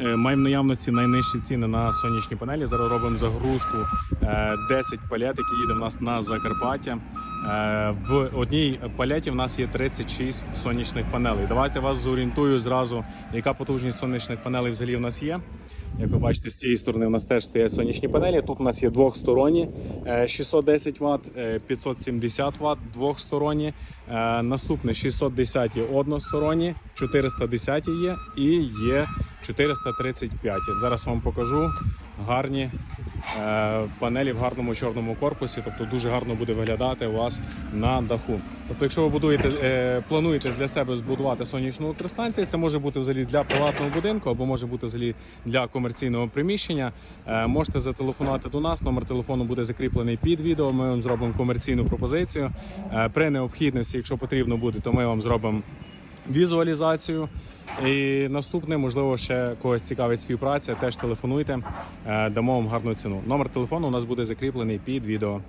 Е, Маємо наявності найнижчі ціни на сонячні панелі. Зараз робимо загрузку е, 10 палет, які їде в нас на Закарпаття. Е, В одній палеті в нас є 36 сонячних панелей. Давайте вас зорієнтую зразу, яка потужність сонячних панелей взагалі в нас є. Як ви бачите, з цієї сторони у нас теж стоять сонячні панелі. Тут у нас є двохсторонні е, 610 Вт, е, 570 Вт двохсторонні. Е, Наступне 610 односторонні, 410 є і є 435. Зараз вам покажу гарні е, панелі в гарному чорному корпусі, тобто дуже гарно буде виглядати у вас на даху. Тобто, якщо ви будуєте, е, плануєте для себе збудувати сонячну електростанцію, це може бути взагалі для приватного будинку або може бути взагалі для комерційного приміщення. Е, можете зателефонувати до нас. Номер телефону буде закріплений під відео. Ми вам зробимо комерційну пропозицію. При необхідності, якщо потрібно буде, то ми вам зробимо візуалізацію. І наступне, можливо, ще когось цікавить співпраця. Теж телефонуйте, е, дамо вам гарну ціну. Номер телефону у нас буде закріплений під відео.